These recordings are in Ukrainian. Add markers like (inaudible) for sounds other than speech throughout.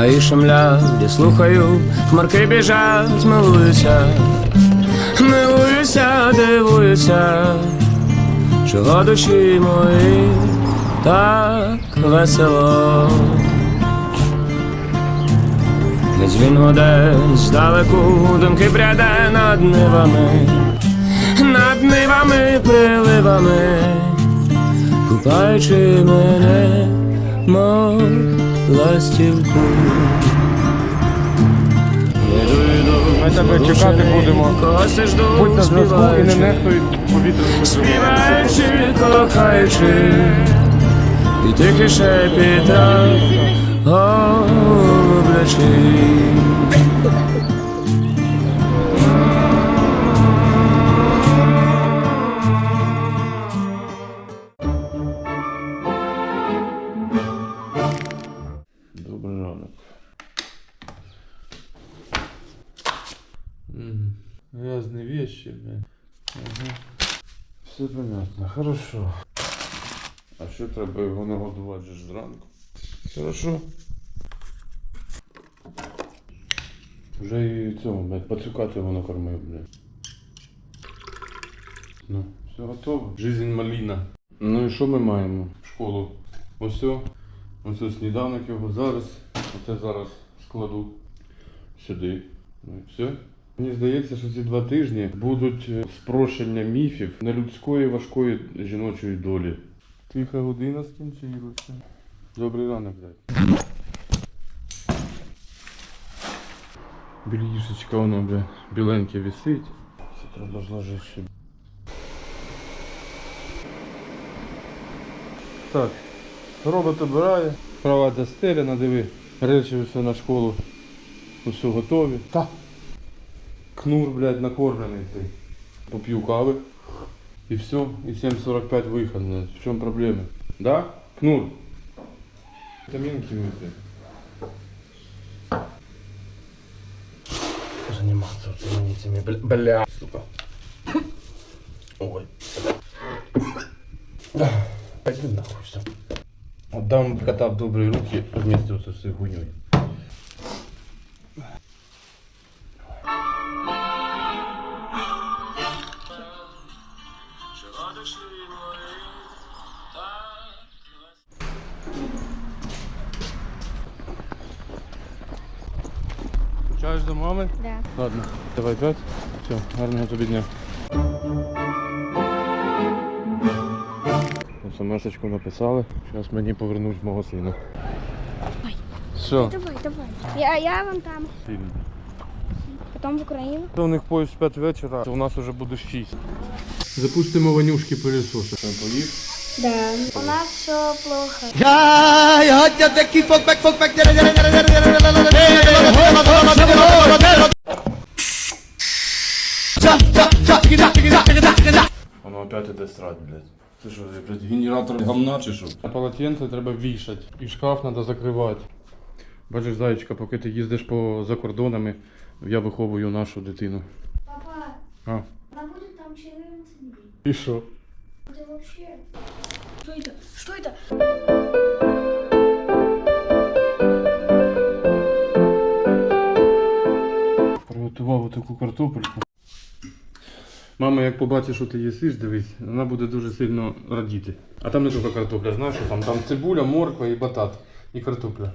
Гаї шумлять, я слухаю, хмарки біжать, милуюся, милуюся, дивуюся, чого душі мої так весело. Десь він одесь здалеку думки пряде над нивами, над нивами, приливами, купаючи мене, мов ластівку. Ми тебе чекати будемо. Будь на зв'язку і не нехтуй повітряними співаючи, кохаючи, і тільки ще голублячи. Хорошо. А що треба його нагодувати ж зранку? Хорошо. Вже і цьому, блядь, пацюкати його накормив, блядь. Ну, все готово. Жизнь маліна. Ну і що ми маємо? В школу. Ось ось сніданок його зараз. Оце зараз складу сюди. Ну і все. Мені здається, що ці два тижні будуть е, спрощення міфів нелюдської важкої жіночої долі. Тиха година скінчилася. Добрий ранок, блядь. Білішечка воно, бля, біленьке висить. Це треба зложити ще. Так, робот обирає, кровать застеляна, диви, речі все на школу. Усе готові. Та. Кнур, блядь, накормлений цей. Поп'ю кави. І все, і 7.45 виход, блядь. В чому проблема? Да? Кнур. Витаминки выпей. заниматься этими бля, бля, сука. Ой. Пойди нахуй все. Отдам кота в добрые руки вместе вот с этой хуйней. Давай п'ять. Все, гарного тобі дня. СМСочку написали. Зараз мені повернуть мого сина. Що? Давай, давай. Я, я вон там. Фільм. Потом в Украину. У них поїзд 5 вечора, то у нас вже буде 6. Запустимо Ванюшки пилісоси. Що, поїв? Да. У нас все плохо. Воно опять іде срать, блядь. Це що, блядь, генератор гамна чи що? А полотенце треба вішати. І шкаф треба закривати. Бачиш, зайчика, поки ти їздиш по за кордонами, я виховую нашу дитину. Папа, А, она будет там 14 дней. і що? Это вообще... Что это? Что это? Приготував таку картопельку. Мама, як побачить, що ти їсиш, дивись, вона буде дуже сильно радіти. А там не тільки картопля, знаєш, що там? Там цибуля, морква і батат. І картопля.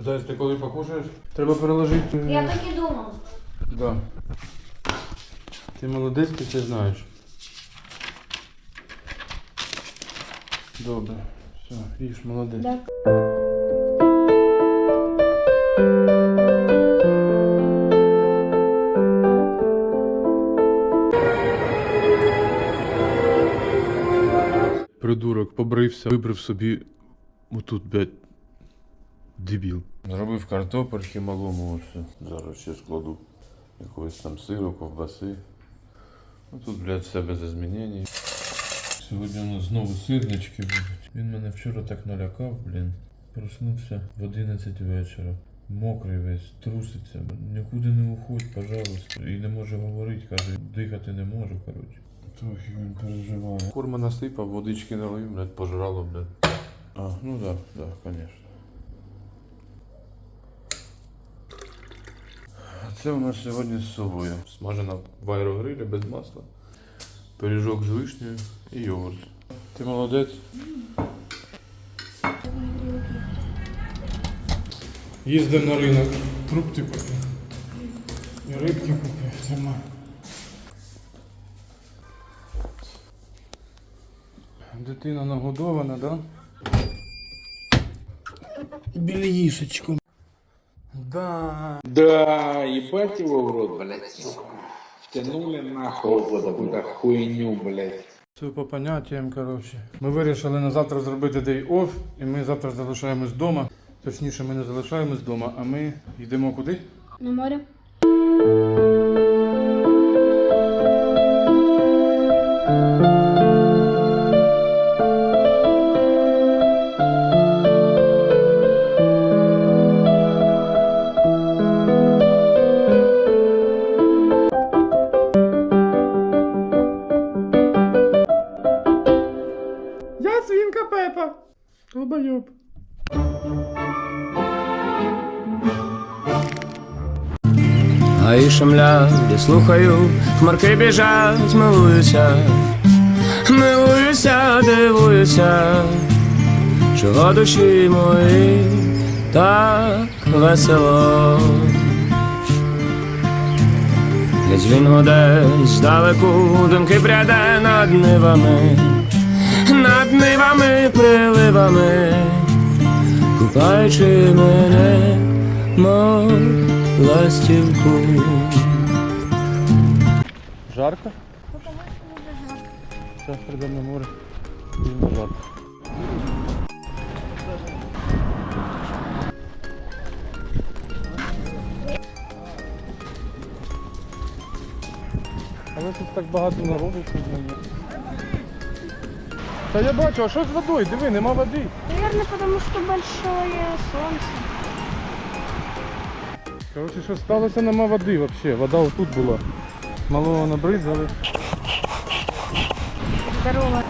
Зайць, ти коли покушаєш? Треба переложити. Я так и думал. Да. Ти молодець, ти це знаєш. Добре. Все, їж, молодець. Да. Придурок побрився, вибрав собі отут, блядь, дебіл. Зробив картопельки малому, все. Зараз ще складу якогось там сиру, ковбаси. Ну тут, блядь, все без змінень. Сьогодні у нас знову сирнички будуть. Він мене вчора так налякав, блін. Проснувся в 11 вечора. Мокрий весь, труситься. Нікуди не уходь, пожалуйста. І не може говорити, каже, дихати не можу, коротше. Трохи він переживає. Корма насипав, водички налив, блядь, пожрало, блядь. А, ну да, да, конечно. А це у нас сьогодні з собою. Смажена в аерогрилі без масла. Пиріжок з вишнею і йогурт. Ти молодець. Їздив на ринок, фрукти купив. І рибки купив, Дитина нагодована, да? Білішечку. Да. Да, ебать его в рот, блядь. Втянули нахуй вот какую-то хуйню, блядь. Все по поняттям, коротше. Ми вирішили на завтра зробити day off, і ми завтра залишаємось вдома. Точніше, ми не залишаємось вдома, а ми йдемо куди? На море. Шумлять, слухаю, хмарки біжать, милуюся, милуюся, дивуюся, чого душі мої так весело. Десь він гуде здалеку, думки пряде над нивами, над нивами, приливами, купаючи мене, мов ластівку. Жарко? Зараз прийдемо на море. Їм жарко. Але тут так багато народу сьогодні. Та я бачу, а що з водою? Диви, нема води. Наверное, потому что большое солнце. Коротше, що сталося, нема води взагалі. Вода отут була. Малого набризали. Здорово.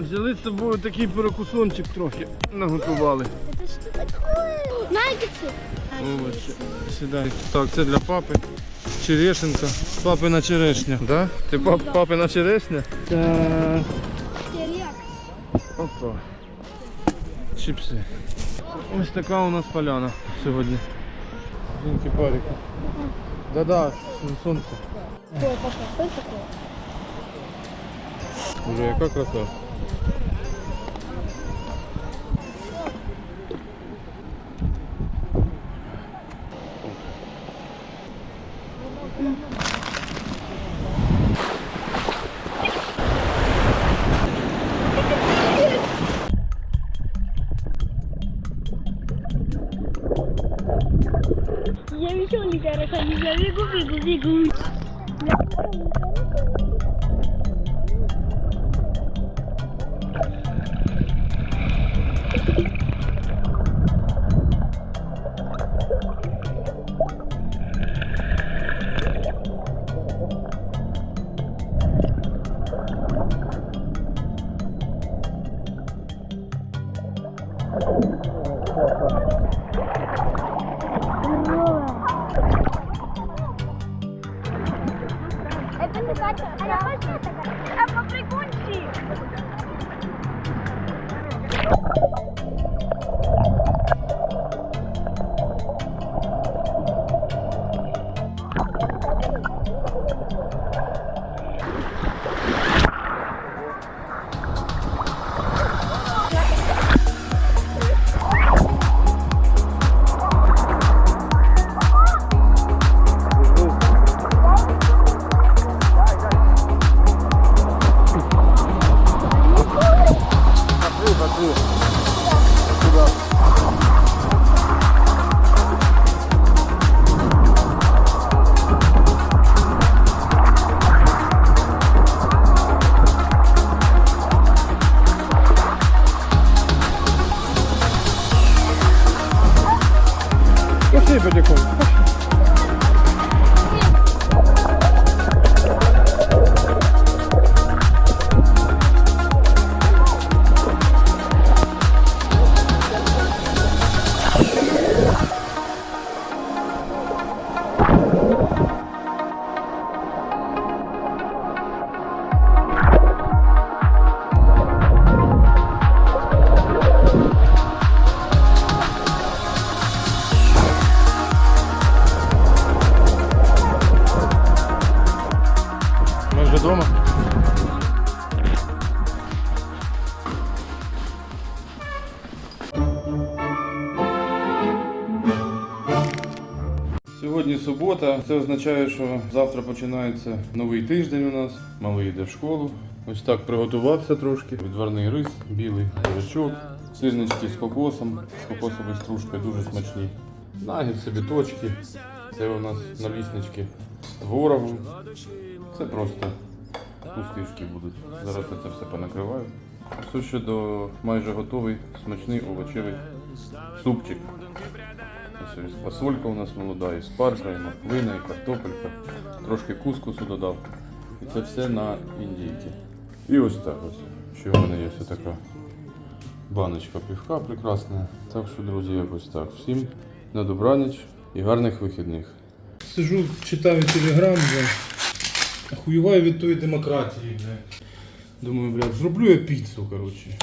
Взяли з собою такий перекусончик трохи наготували. Это что такое? Наггетсы. Овочі. Сідай. Так, це для папи. Черешенка. Папина черешня. Да? Ти пап, папина черешня? Так. Опа. Чипси. Ось така у нас поляна сьогодні. Жінки парики. Да-да, сонце. Уже яка краса. А поприкунчик. Пошли Субота. Це означає, що завтра починається новий тиждень у нас. Малий йде в школу. Ось так приготувався трошки. Відварний рис, білий бурячок, сирнички з кокосом, з кокосовою стружкою дуже смачні. Нагідси, біточки. Це у нас наліснички з творогом. Це просто пустишки будуть. Зараз я це все понакриваю. Все ще до майже готовий смачний овочевий супчик. Ось ось фасолька у нас молода, і спаржа, і морквина, і картопелька. Трошки кускусу додав. І це все на індійки. І ось так ось. Ще в мене є ось така баночка півка прекрасна. Так що, друзі, якось так. Всім на добраніч і гарних вихідних. Сижу, читаю телеграм, бля. Охуєваю від тої демократії, бля. Думаю, блядь, зроблю я піцу, коротше.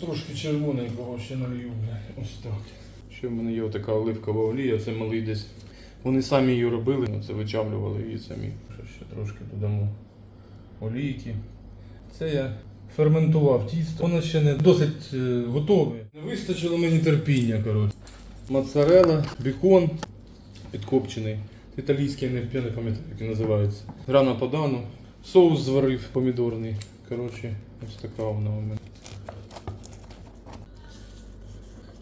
Трошки червоненького ще налью, бля. Ось так. Ще в мене є така оливкова олія, це малий десь. Вони самі її робили, ну, це вичавлювали її самі. Ще, трошки додамо олійки. Це я ферментував тісто. Воно ще не досить е, готове. Не вистачило мені терпіння, коротше. Моцарела, бекон підкопчений. Італійський, я не, пам'ятаю, як він називається. Рано подану. Соус зварив помідорний. Коротше, ось така вона у мене.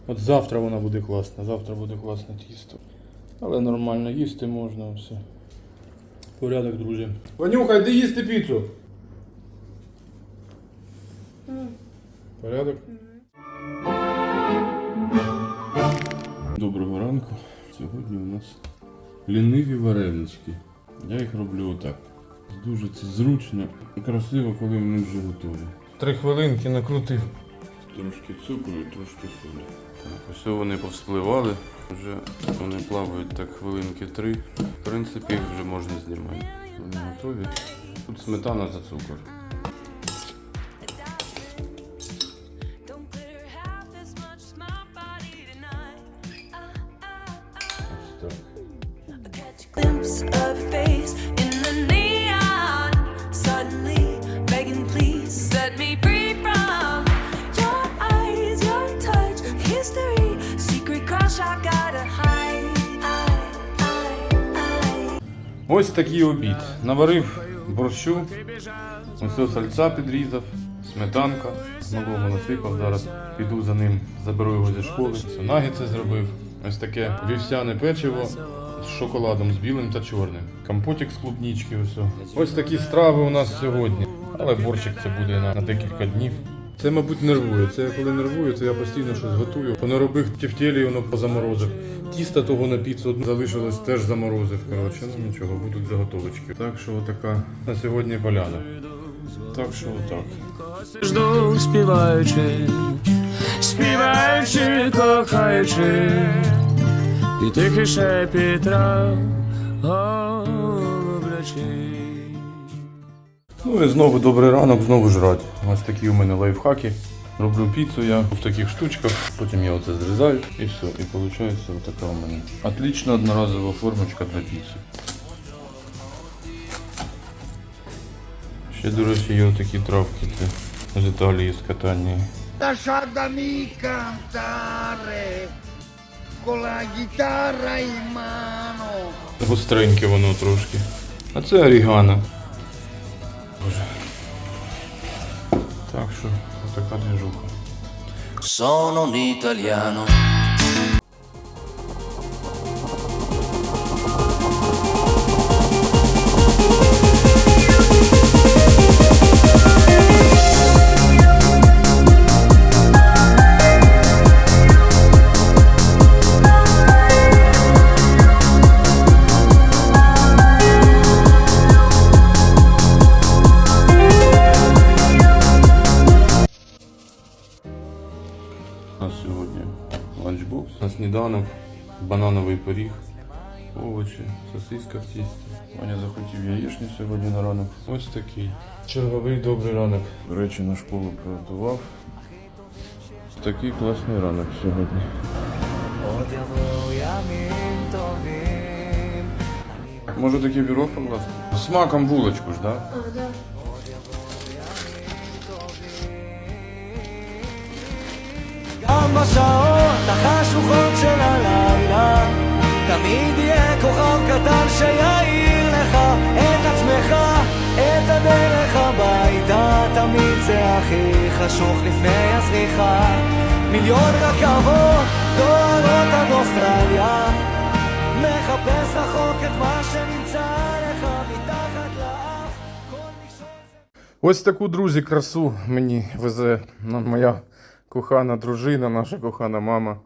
От завтра вона буде класна, завтра буде класне тісто. Але нормально їсти можна все. Порядок, друзі. Ванюха, йди їсти піцу. Порядок. Доброго ранку. Сьогодні у нас ліниві варенички. Я їх роблю отак. Дуже це зручно і красиво, коли вони вже готові. Три хвилинки накрутив. Трошки цукру і трошки солі. Так, ось вони повспливали. Вже вони плавають так хвилинки три. В принципі, їх вже можна знімати. Вони готові. Тут сметана та цукор. Ось такий обід. Наварив борщу, ось сальця підрізав, сметанка, малому насипав зараз. Піду за ним, заберу його зі школи. Все, нагідці зробив. Ось таке вівсяне печиво з шоколадом, з білим та чорним. Компотик з клубнички. Ось. ось такі страви у нас сьогодні. Але борщик це буде на, на декілька днів. Це, мабуть, нервує. Це я коли нервую, то я постійно щось готую. Понаробив тефтелі, воно позаморозив. Тіста того на піцу залишилось, теж заморозив. Коротше, ну нічого, будуть заготовочки. Так що отака на сьогодні поляна. Так що отак. Жду, співаючи, співаючи, кохаючи, і тихий шепіт трав, голублячи. Ну і знову добрий ранок, знову жрать. Ось такі у мене лайфхаки. Роблю піцу я в таких штучках, потім я оце зрізаю і все. І виходить отака у мене. Отлічна одноразова формочка для піци. Ще, до речі, є отакі травки це з Італії з катання. lasciatemi cantare con la chitarra in mano. Гостреньке воно трошки. А це орігано. Боже. Так що, така движуха. Sono un italiano. сосиска в тісті. Ваня захотів яєчню сьогодні на ранок. Ось такий. Черговий добрий ранок. До речі, на школу приготував. Такий класний ранок сьогодні. Може такий бюро покласти? З Смаком булочку ж, так? Да? גם בשעות החשוכות של הלילה תמיד יהיה כוכב קטן שיעיר לך את עצמך, את הדרך הביתה תמיד זה הכי חשוך לפני הזריחה מיליון רכבות דוהרות עד אוסטרליה מחפש רחוק את מה שנמצא לך מתחת לאף כל מכשול Ось таку, друзі, красу мені везе ну, моя кохана дружина, наша кохана мама.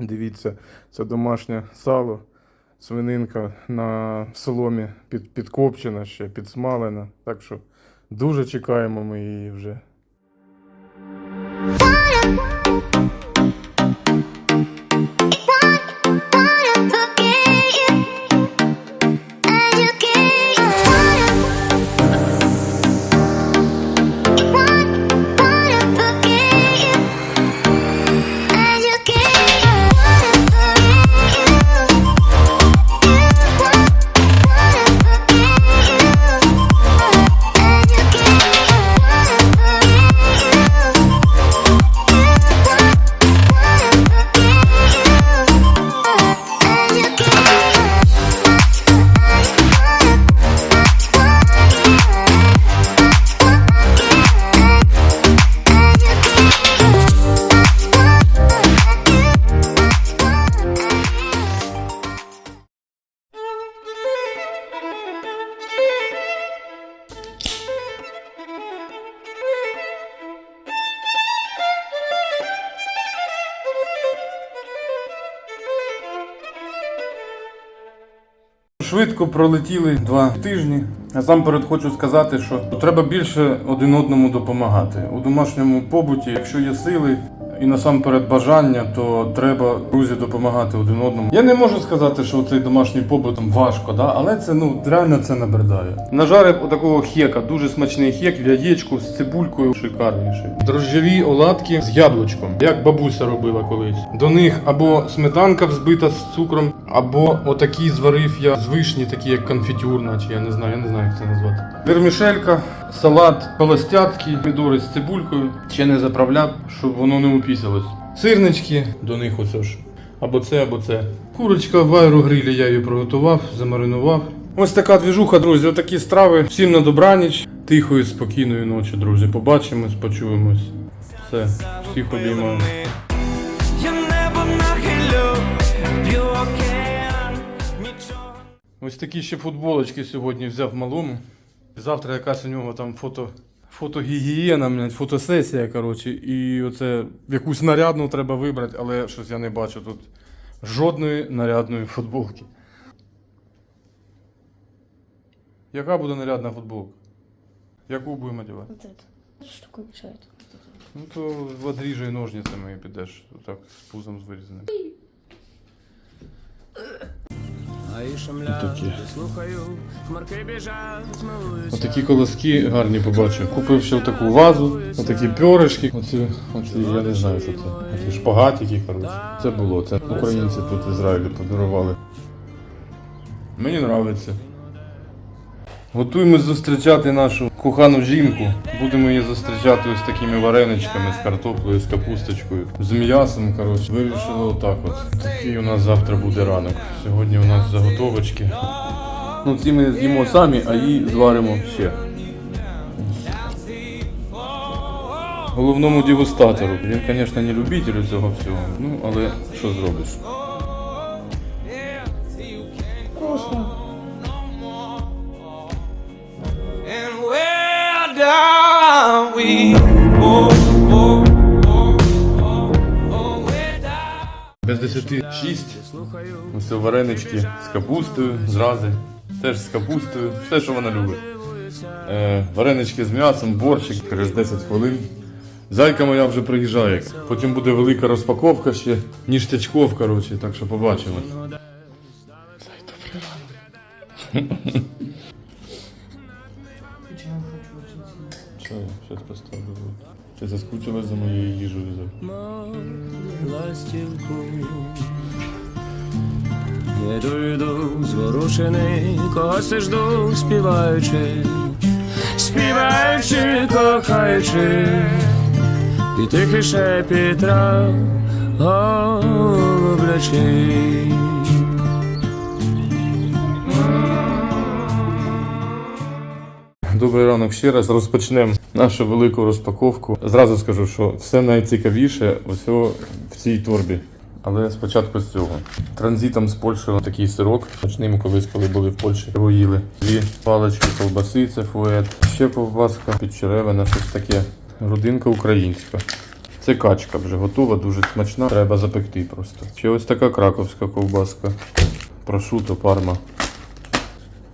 Дивіться, це домашнє сало, свининка на соломі під, підкопчена ще, підсмалена. Так що дуже чекаємо ми її вже. Швидко пролетіли два тижні. Насамперед хочу сказати, що треба більше один одному допомагати. У домашньому побуті, якщо є сили і насамперед бажання, то треба друзі допомагати один одному. Я не можу сказати, що цей домашній побут там важко, да? але це ну реально це набридає. Нажарив отакого хека, дуже смачний хек в яєчку з цибулькою, шикарніший. Дрожжові оладки з яблучком, як бабуся робила колись. До них або сметанка взбита з цукром, або отакі зварив я з вишні, такі як конфітюрна, чи я не знаю, я не знаю, як це назвати. Вермішелька, салат холостяцький, помідори з цибулькою. Ще не заправляв, щоб воно не упісялось. Сирнички, до них оце ж. Або це, або це. Курочка в аерогрилі я її приготував, замаринував. Ось така двіжуха, друзі, отакі страви. Всім на добраніч. Тихої, спокійної ночі, друзі. Побачимось, почуємось. Все, всіх обіймаю. Ось такі ще футболочки сьогодні взяв малому. Завтра якась у нього там фото, фотогігієна, блядь, фотосесія, коротше. І оце якусь нарядну треба вибрати, але щось я не бачу тут жодної нарядної футболки. Яка буде нарядна футболка? Яку будемо одягати? Вот это. Штука мешает. Ну то одріжей ножницями і підеш. Отак з пузом з вирізаним. Отакі. Отакі колоски гарні побачив. Купив ще таку вазу, отакі пьоришки. Оці, оці, я не знаю, що це. Оці шпагатики, коротше. Це було, це українці тут в Ізраїлі подарували. Мені подобається. Готуємось зустрічати нашу кохану жінку. Будемо її зустрічати ось такими вареничками з картоплею, з капусточкою, з м'ясом. Коротше, вирішили отак от. Такий у нас завтра буде ранок. Сьогодні у нас заготовочки. Ну, ці ми з'їмо самі, а її зваримо ще. Головному дегустатору. Він, звісно, не любитель цього всього. Ну, але що зробиш? Без десяти шість. Ось варенички з капустою, зрази. Теж з капустою. Все, що вона любить. Е, варенички з м'ясом, борщик через 10 хвилин. Зайка моя вже приїжджає. Потім буде велика розпаковка ще, ніштячков, коротше, так що побачимо. Зай, (laughs) зараз поставлю. Ти заскучилась за моєю їжею, Зай? ластівку. Іду, йду, зворушений, ти жду, співаючи, співаючи, кохаючи, і тихий шепіт трав, голублячи. Добрий ранок ще раз. Розпочнемо нашу велику розпаковку. Зразу скажу, що все найцікавіше усього в цій торбі. Але спочатку з цього. Транзитом з Польщі такий сирок. Почнемо колись, коли були в Польщі. Його їли. Дві палички ковбаси, це фует. Ще ковбаска, підчеревина, щось таке. Грудинка українська. Це качка вже готова, дуже смачна. Треба запекти просто. Ще ось така краковська ковбаска. Прошуто, парма.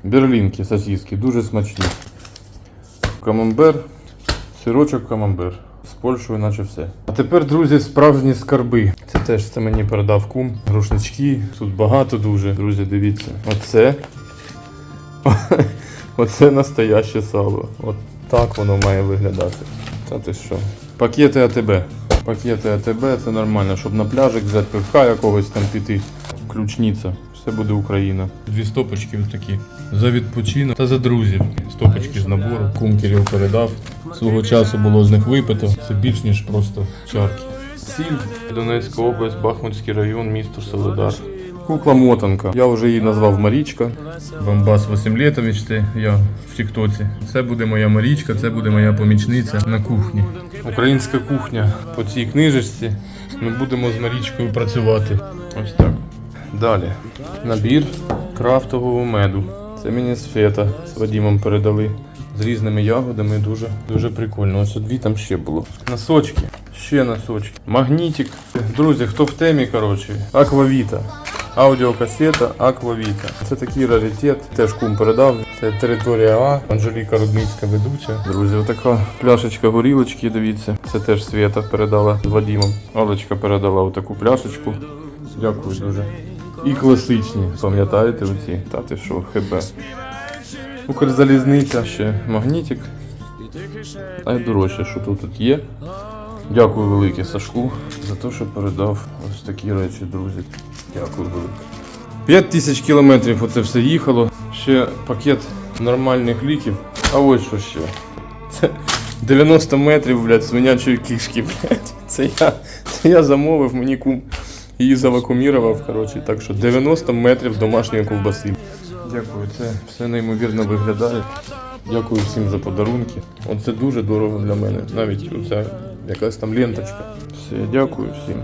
Берлінки, сосиски, дуже смачні. Камамбер, сирочок камамбер. З Польщею, наче все. А тепер, друзі, справжні скарби. Це теж це мені передав кум. Рушнички. Тут багато дуже. Друзі, дивіться. Оце. (laughs) Оце настояще сало. От так воно має виглядати. Та ти що? Пакети АТБ. Пакети АТБ це нормально, щоб на пляжик взяти пивка якогось там піти. Ключниця. Все буде Україна. Дві стопочки такі. За відпочинок та за друзів. Стопочки з набору. Кум Кирил передав. Свого часу було з них випито. Це більш ніж просто чарки. Сіль, Донецька область, Бахмутський район, місто Солодар. Кукла мотанка. Я вже її назвав Марічка. Бомбас Васимлєтович, це я в Тіктоці. Це буде моя Марічка, це буде моя помічниця на кухні. Українська кухня. По цій книжечці ми будемо з Марічкою працювати. Ось так. Далі. Набір крафтового меду. Це мені з фета з Вадімом передали. З різними ягодами дуже, дуже прикольно. Ось дві там ще було. Носочки. Ще носочки. Магнітик. Друзі, хто в темі, коротше, аквавіта. Аудіокасета Аквавіта. Це такий раритет, теж кум передав. Це територія А, Анжеліка Рудницька ведуча. Друзі, отака пляшечка горілочки, дивіться. Це теж Свята передала з Вадімом. Алечка передала отаку пляшечку. Дякую дуже. І класичні, пам'ятаєте оці? Та ти що, хебе. Укрзалізниця ще магнітик. Найдорожче, що тут, є. Дякую велике Сашку за те, що передав ось такі речі, друзі. Дякую велике. 5 тисяч кілометрів оце все їхало. Ще пакет нормальних ліків. А ось що ще. Це 90 метрів, блядь, свинячої кишки, блядь. Це я, це я замовив, мені кум її завакумірував. Коротше, так що 90 метрів домашньої ковбаси. Дякую, це все неймовірно виглядає. Дякую всім за подарунки. Оце дуже дорого для мене. Навіть оця якась там ленточка. Все, дякую всім.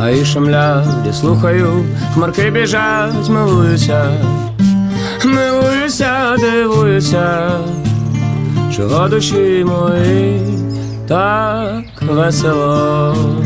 А і шумлять, слухаю, хмарки біжать, милуюся, милуюся, дивуюся, чого душі мої так весело.